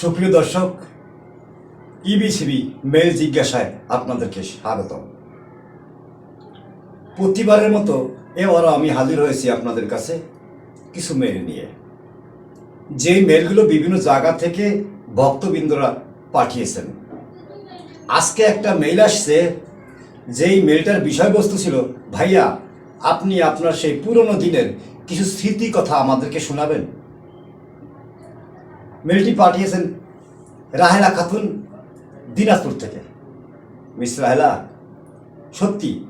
সুপ্রিয় দর্শক ইবিসিবি মেল জিজ্ঞাসায় আপনাদেরকে স্বাগত প্রতিবারের মতো এবারও আমি হাজির হয়েছি আপনাদের কাছে কিছু মেল নিয়ে। যেই মেলগুলো বিভিন্ন জায়গা থেকে ভক্তবৃন্দরা পাঠিয়েছেন। আজকে একটা মেল আসছে, যেই মেলটার বিষয়বস্তু ছিল, ভাইয়া, আপনি আপনার সেই পুরনো দিনের কিছু স্মৃতি কথা আমাদেরকে শোনাবেন? মেলটি পাঠিয়েছেন রাহেলা খাতুন দিনাজপুর থেকে। মিস রাহেলা, সত্যি,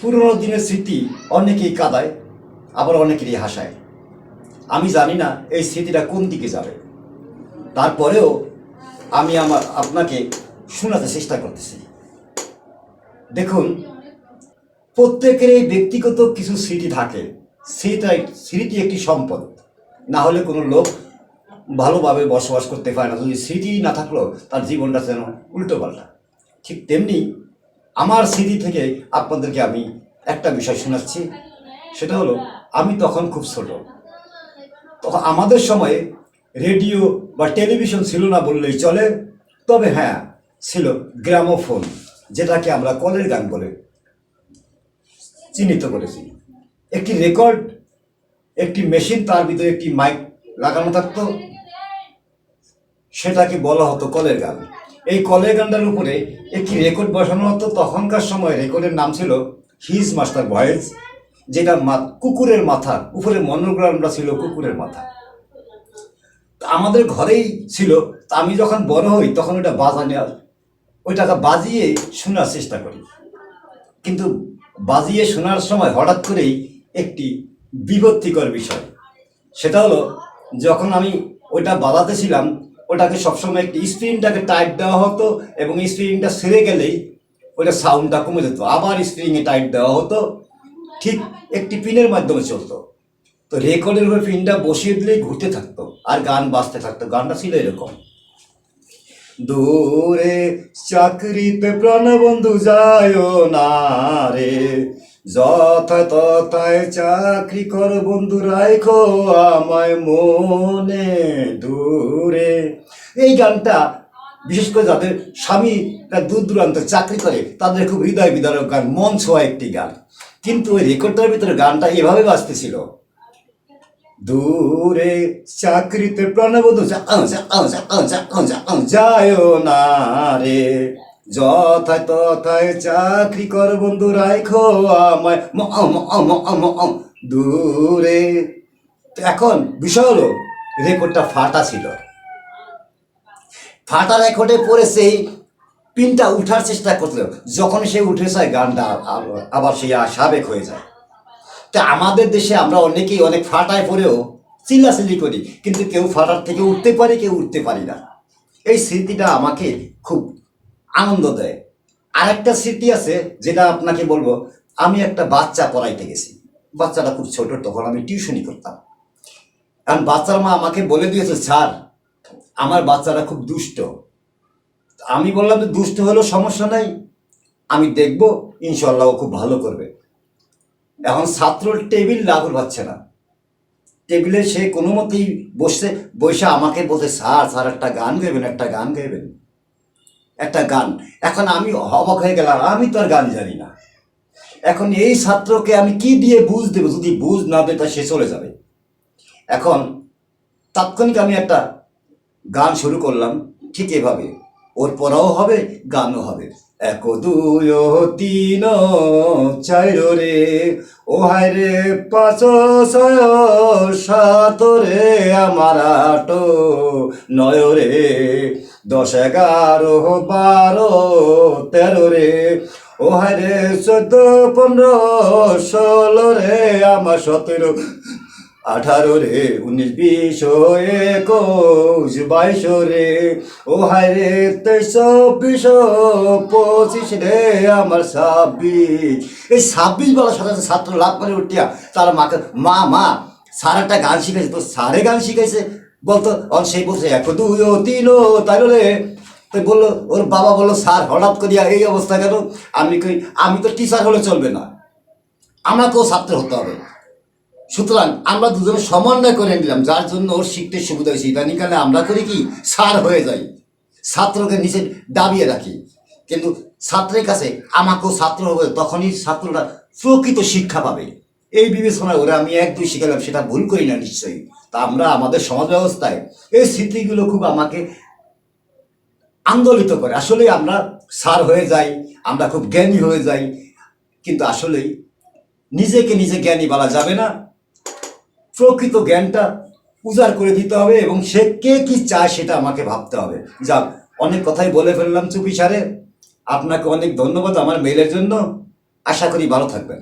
পুরনো দিনের স্মৃতি অনেকেই কাদায়, আবার অনেকেরই হাসায়। আমি জানি না এই স্মৃতিটা কোন দিকে যাবে। তারপরেও আমি আমার আপনাকে শোনাতে চেষ্টা করতেছি। দেখুন, প্রত্যেকের এই ব্যক্তিগত কিছু স্মৃতি থাকে। স্মৃতি স্মৃতি একটি সম্পদ। না হলে কোনো লোক ভালোভাবে বসবাস করতে পারে না। যদি স্মৃতি না থাকলেও তার জীবনটা যেন উল্টো পাল্টা। ঠিক তেমনি আমার স্মৃতি থেকে আপনাদেরকে আমি একটা বিষয় শোনাচ্ছি। সেটা হলো, আমি তখন খুব ছোট। তখন আমাদের সময়ে রেডিও বা টেলিভিশন ছিল না বললেই চলে। তবে হ্যাঁ ছিল গ্রামোফোন, যেটাকে আমরা কলের গান বলে চিহ্নিত করেছি। একটি রেকর্ড, একটি মেশিন, তার ভিতরে একটি মাইক লাগানো থাকতো। সেটাকে বলা হতো কলের গান? এই কলের গানটার উপরে একটি রেকর্ড বসানো হতো। তখনকার সময় রেকর্ডের নাম ছিল হিজ মাস্টার ভয়েস যেটা মা- কুকুরের মাথা, উপরে মনোগ্রামটা ছিল কুকুরের মাথা। আমাদের ঘরেই ছিল। আমি যখন বড় হই, তখন ওটা বাজানে ওইটাকে বাজিয়ে শোনার চেষ্টা করি। কিন্তু বাজিয়ে শোনার সময় হঠাৎ করেই একটি বিপত্তিকর বিষয়। সেটা হলো, যখন আমি ওইটা বাজাতে ছিলাম ওটাকে সবসময় একটি স্প্রিংটাকে টাইট দেওয়া হতো এবং স্প্রিংটা সেরে গেলেই ওটা সাউন্ডটা কমে যেত। আবার স্প্রিংয়ে টাইট দেওয়া হতো। ঠিক একটি পিনের মাধ্যমে চলতো। তো রেকর্ডের উপরে পিনটা বসিয়ে দিলেই ঘুরতে থাকতো আর গান বাজতে থাকতো। গানটা ছিল এরকম। দূরে চাকরিতে প্রাণবন্ধু যায় না রে। যথায় তথায় চাকরি কর বন্ধু রাখো আমায় মনে দূরে। এই গানটা বিশেষ করে যাদের স্বামীরা দূর দূরান্ত চাকরি করে, তাদের খুব হৃদয় বিদারক গান, মন ছোঁয়া একটি গান। কিন্তু ওই রেকর্ডটার ভিতরে গানটা এভাবে বাজতেছিল দূরে চাকরিতে প্রাণবধূ যায় না রে। যথায় তথায় চাকরি কর বন্ধু রাখো আমায়। দূরে। এখন বিষয় হলো, রেকর্ডটা ফাটা ছিল। ফাটা রেকর্ডে পরে সেই পিনটা উঠার চেষ্টা করছিল যখন সে উঠে যায়, গানটা আব- আবার সেই সাবেক হয়ে যায়। তা আমাদের দেশে আমরা অনেকেই অনেক ফাটায় পড়েও চিল্লাচিল্লি করি, কিন্তু কেউ ফাটার থেকে উঠতে পারে, কেউ উঠতে পারি না। এই স্মৃতিটা আমাকে খুব আনন্দ দেয়। আরেকটা স্মৃতি আছে, যেটা আপনাকে বলব, আমি একটা বাচ্চা পড়াইতে গেছি। বাচ্চাটা খুব ছোট, তখন আমি টিউশনি করতাম। কারণ বাচ্চার মা আমাকে বলে দিয়েছে, স্যার, আমার বাচ্চাটা খুব দুষ্ট। আমি বললাম যে, দুষ্ট হলেও সমস্যা নাই। আমি দেখব ইনশাল্লাহ খুব ভালো করবে। এখন ছাত্রর টেবিল লাগল পাচ্ছে না। টেবিলে সে কোনো মতেই বসে বসে আমাকে বলছে, স্যার স্যার, একটা গান গাইবেন, একটা গান গাইবেন। একটা গান। এখন আমি অবাক হয়ে গেলাম, আমি তো আর গান জানি না। এখন এই ছাত্রকে আমি কি দিয়ে বুঝ দেবো? যদি বুঝ না দেয়, তা সে চলে যাবে। এখন তাৎক্ষণিক আমি একটা গান শুরু করলাম, ঠিক এভাবে। ওর পড়াও হবে, গানও হবে। এক দুই তিন চার রে ও রে পাঁচ ছয় সাত রে আমার আট নয় রে, দশ এগারো বারো তেরো রে ও হায় রে চোদ্দ পনেরো ষোলো রে আমার সতেরো আঠারো রে, উনিশ, বিশ একুশ, বাইশ রে। ও হায় রে, তেইশ বিশ পঁচিশ রে আমার ছাব্বিশ। এই ছাব্বিশ বলার সাথে সাথে ছাত্র লাভ করে উঠিয়া তার মাকে, মা মা স্যার একটা গান শিখেছে তো স্যারে গান শিখেছে বলতো, অন সেই বলছে এক দুই তিন, ও, তাই রে তো বলল, ওর বাবা বলল, স্যার, হঠাৎ করিয়া এই অবস্থা কেন? আমি কই, আমি তো টিচার হলে চলবে না। আমাকেও ছাত্র হতে হবে। সুতরাং আমরা দুজনে সমন্বয় করে নিলাম, যার জন্য ওর শিখতে সুবিধা হয়েছে। ইদানিকালে আমরা করি কি সার হয়ে যাই। ছাত্রকে নিচে দাবিয়ে রাখি। কিন্তু ছাত্রের কাছে আমাকেও ছাত্র হবে, তখনই ছাত্ররা প্রকৃত শিক্ষা পাবে। এই বিবেচনায় ওরা আমি এক দুই শিখালাম, সেটা ভুল করি না নিশ্চয়ই। তা আমরা আমাদের সমাজ ব্যবস্থায় এই স্মৃতিগুলো খুব আমাকে আন্দোলিত করে। আসলে আমরা সার হয়ে যাই, আমরা খুব জ্ঞানী হয়ে যাই, কিন্তু আসলেই নিজেকে নিজে জ্ঞানী বলা যাবে না। প্রকৃত জ্ঞানটা উজাড় করে দিতে হবে এবং সে কে কি চায় সেটা আমাকে ভাবতে হবে। যাক, অনেক কথাই বলে ফেললাম চুপি সারে। আপনাকে অনেক ধন্যবাদ আমার মেইলের জন্য। আশা করি ভালো থাকবেন।